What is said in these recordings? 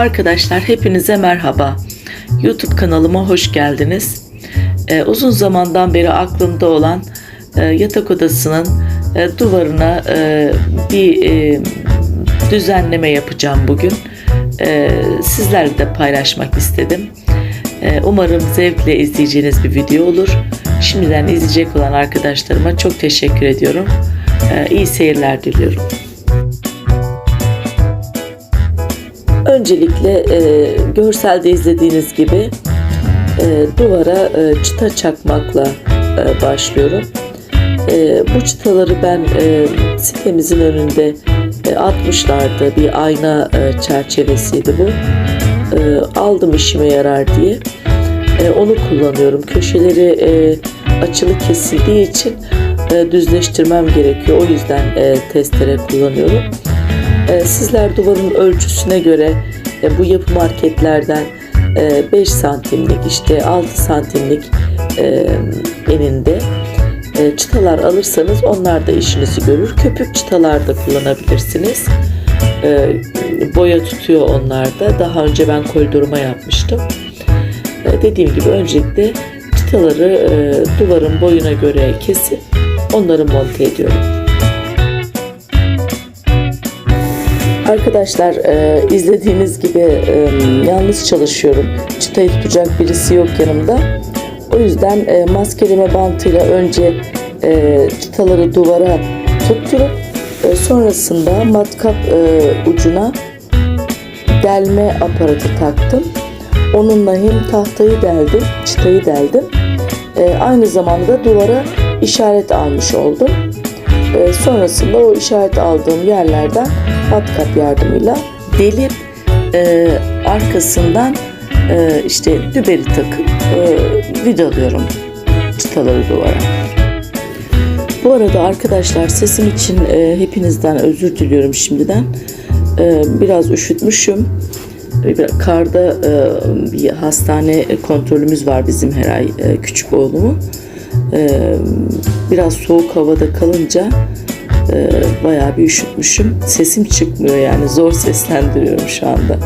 Arkadaşlar hepinize merhaba. YouTube kanalıma hoş geldiniz. Ee, uzun zamandan beri aklımda olan e, yatak odasının e, duvarına e, bir e, düzenleme yapacağım bugün. E, sizlerle de paylaşmak istedim. E, umarım zevkle izleyeceğiniz bir video olur. Şimdiden izleyecek olan arkadaşlarıma çok teşekkür ediyorum. E, iyi seyirler diliyorum. Öncelikle e, görselde izlediğiniz gibi e, duvara e, çıta çakmakla e, başlıyorum. E, bu çıtaları ben e, sitemizin önünde e, atmışlardı. Bir ayna e, çerçevesiydi bu. E, aldım işime yarar diye. E, onu kullanıyorum. Köşeleri e, açılı kesildiği için e, düzleştirmem gerekiyor. O yüzden e, testere kullanıyorum. E, sizler duvarın ölçüsüne göre e, bu yapı marketlerden e, 5 santimlik işte 6 santimlik e, eninde e, çıtalar alırsanız onlar da işinizi görür. Köpük çıtalar da kullanabilirsiniz. E, boya tutuyor onlar da. Daha önce ben koridoruma yapmıştım. E, dediğim gibi öncelikle çıtaları e, duvarın boyuna göre kesip onları monte ediyorum. Arkadaşlar e, izlediğiniz gibi e, yalnız çalışıyorum. Çıtayı tutacak birisi yok yanımda. O yüzden e, maskeleme bantıyla önce e, çıtaları duvara tutturup e, sonrasında matkap e, ucuna delme aparatı taktım. Onunla hem tahtayı deldim, çıtayı deldim. E, aynı zamanda duvara işaret almış oldum. E, sonrasında o işaret aldığım yerlerden matkap yardımıyla delip e, arkasından e, işte düberi takıp e, vidalıyorum çıtaları duvara. Bu arada arkadaşlar sesim için e, hepinizden özür diliyorum şimdiden. E, biraz üşütmüşüm. Karda e, bir hastane kontrolümüz var bizim her ay e, küçük oğlumun. E, biraz soğuk havada kalınca e, bayağı bir üşütmüşüm. Sesim çıkmıyor yani zor seslendiriyorum şu anda.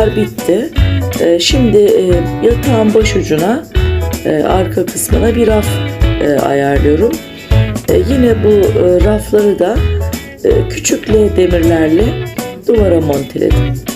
Çıtalar bitti. Ee, Şimdi e, yatağın başucuna e, arka kısmına bir raf e, ayarlıyorum. Yine bu rafları da e, küçük L demirlerle duvara monteledim.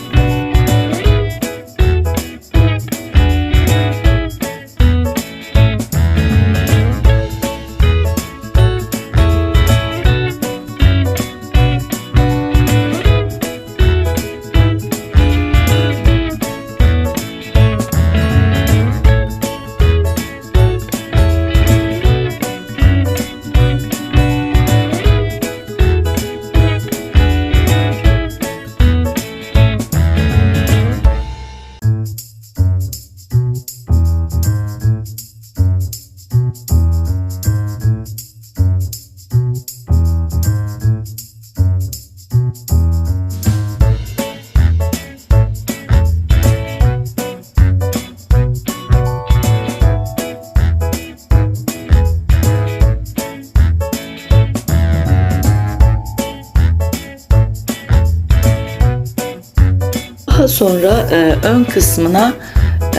E, ön kısmına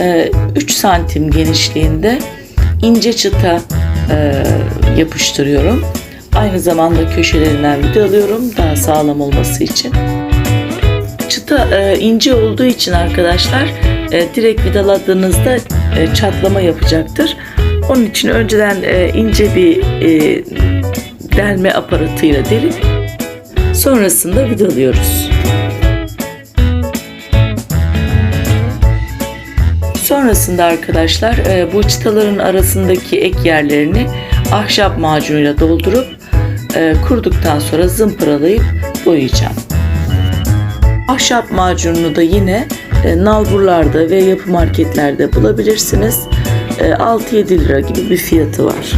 e, 3 santim genişliğinde ince çıta e, yapıştırıyorum. Aynı zamanda köşelerinden vidalıyorum daha sağlam olması için. Çıta e, ince olduğu için arkadaşlar e, direkt vidaladığınızda e, çatlama yapacaktır. Onun için önceden e, ince bir e, delme aparatıyla delip sonrasında vidalıyoruz. Sonrasında arkadaşlar e, bu çıtaların arasındaki ek yerlerini ahşap macunuyla doldurup e, kuruduktan sonra zımparalayıp boyayacağım. Ahşap macununu da yine e, nalburlarda ve yapı marketlerde bulabilirsiniz. E, 6-7 lira gibi bir fiyatı var.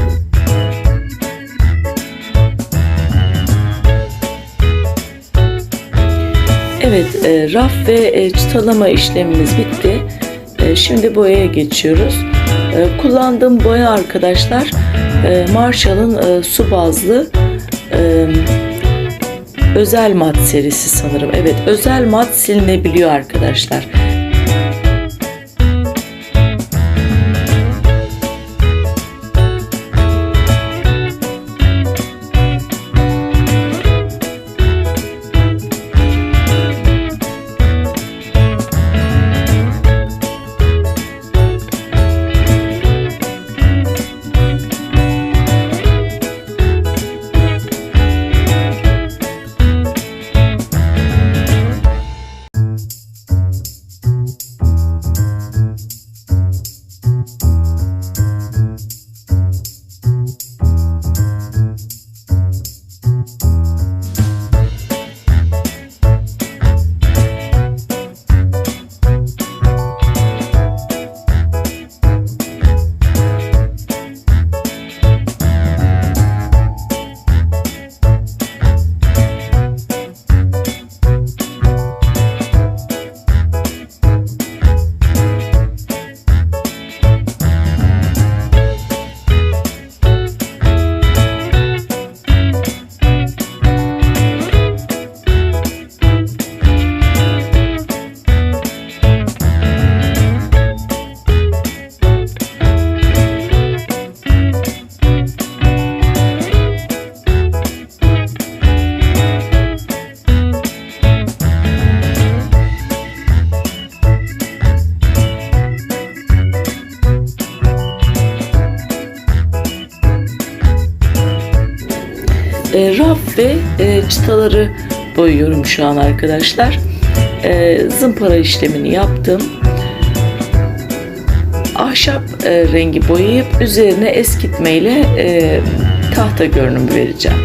Evet, e, raf ve e, çıtalama işlemimiz bitti. E, şimdi boyaya geçiyoruz. E, kullandığım boya arkadaşlar e, Marshall'ın su bazlı özel mat serisi sanırım. Evet, özel mat silinebiliyor arkadaşlar. Çıtaları boyuyorum şu an arkadaşlar. E, zımpara işlemini yaptım. Ahşap e, rengi boyayıp üzerine eskitmeyle e, tahta görünümü vereceğim.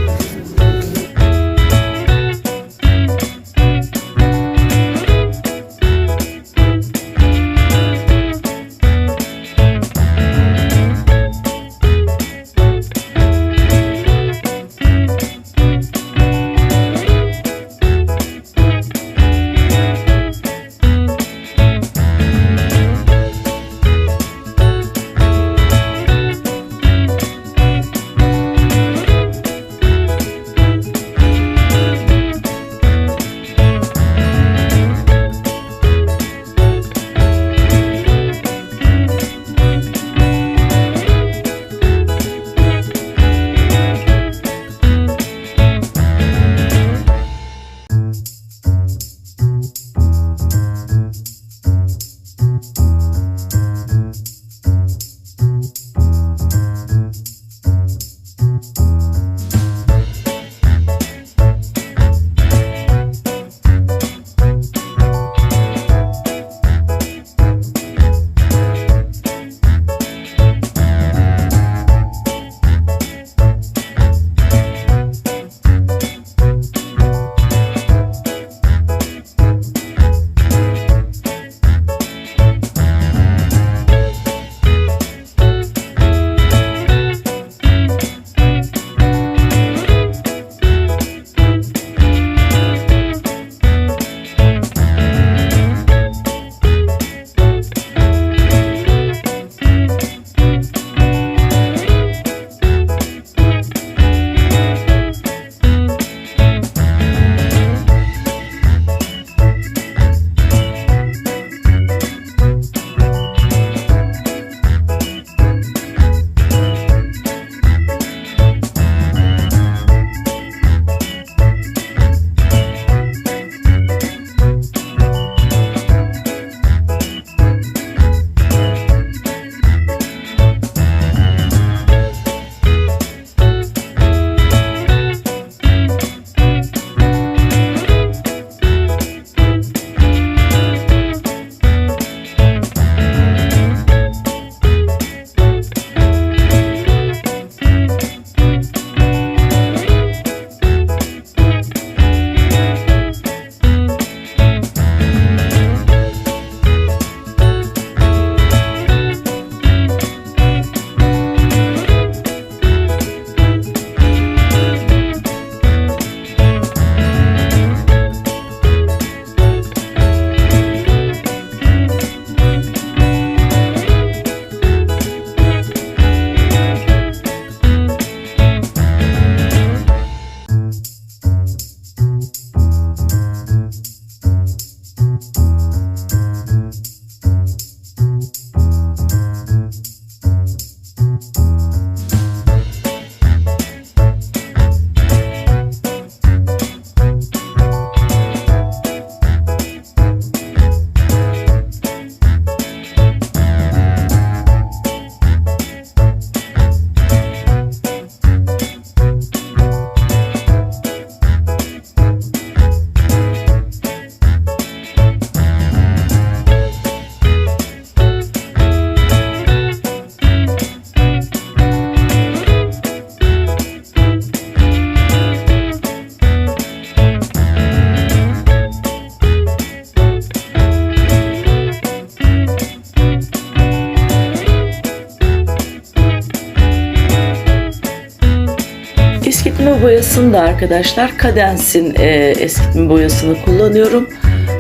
Da arkadaşlar Kadens'in e, eskitme boyasını kullanıyorum.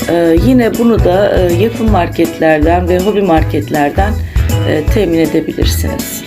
E, yine bunu da e, yapı marketlerden ve hobi marketlerden e, temin edebilirsiniz.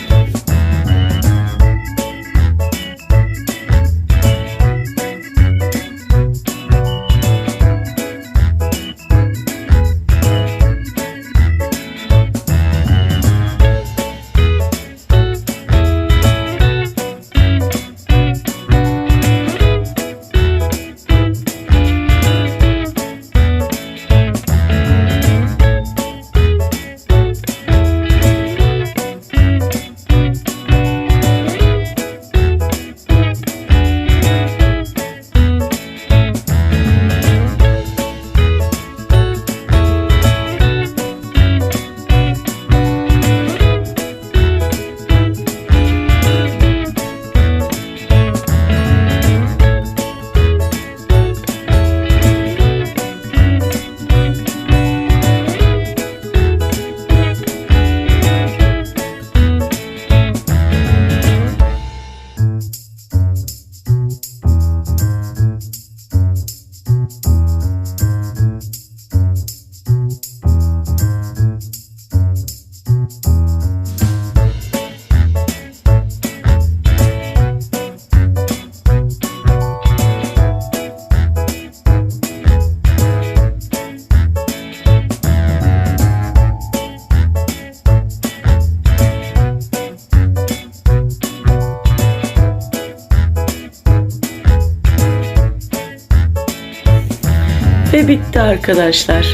Ve bitti arkadaşlar.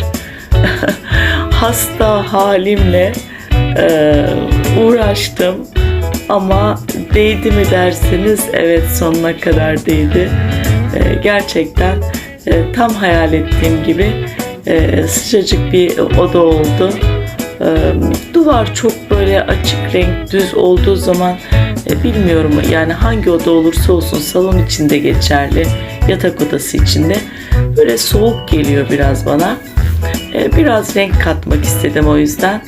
Hasta halimle e, uğraştım ama değdi mi derseniz evet sonuna kadar değdi. E, gerçekten e, tam hayal ettiğim gibi e, sıcacık bir oda oldu. E, duvar çok böyle açık renk düz olduğu zaman e, bilmiyorum yani hangi oda olursa olsun salon içinde geçerli yatak odası içinde böyle soğuk geliyor biraz bana. E, biraz renk katmak istedim o yüzden.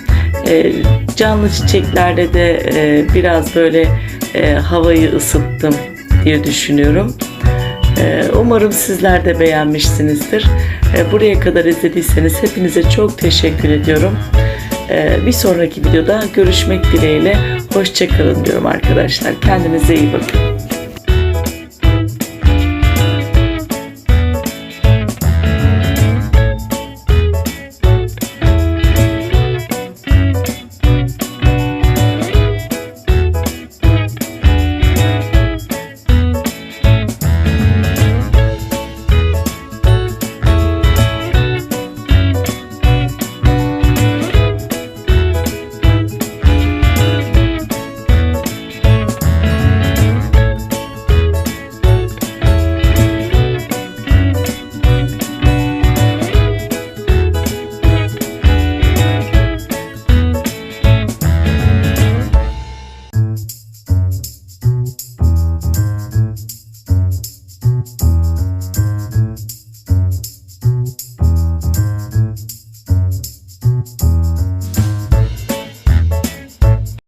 E, canlı çiçeklerle de e, biraz böyle e, havayı ısıttım diye düşünüyorum. E, Umarım sizler de beğenmişsinizdir. E, Buraya kadar izlediyseniz hepinize çok teşekkür ediyorum. E, Bir sonraki videoda görüşmek dileğiyle. Hoşçakalın diyorum arkadaşlar. Kendinize iyi bakın.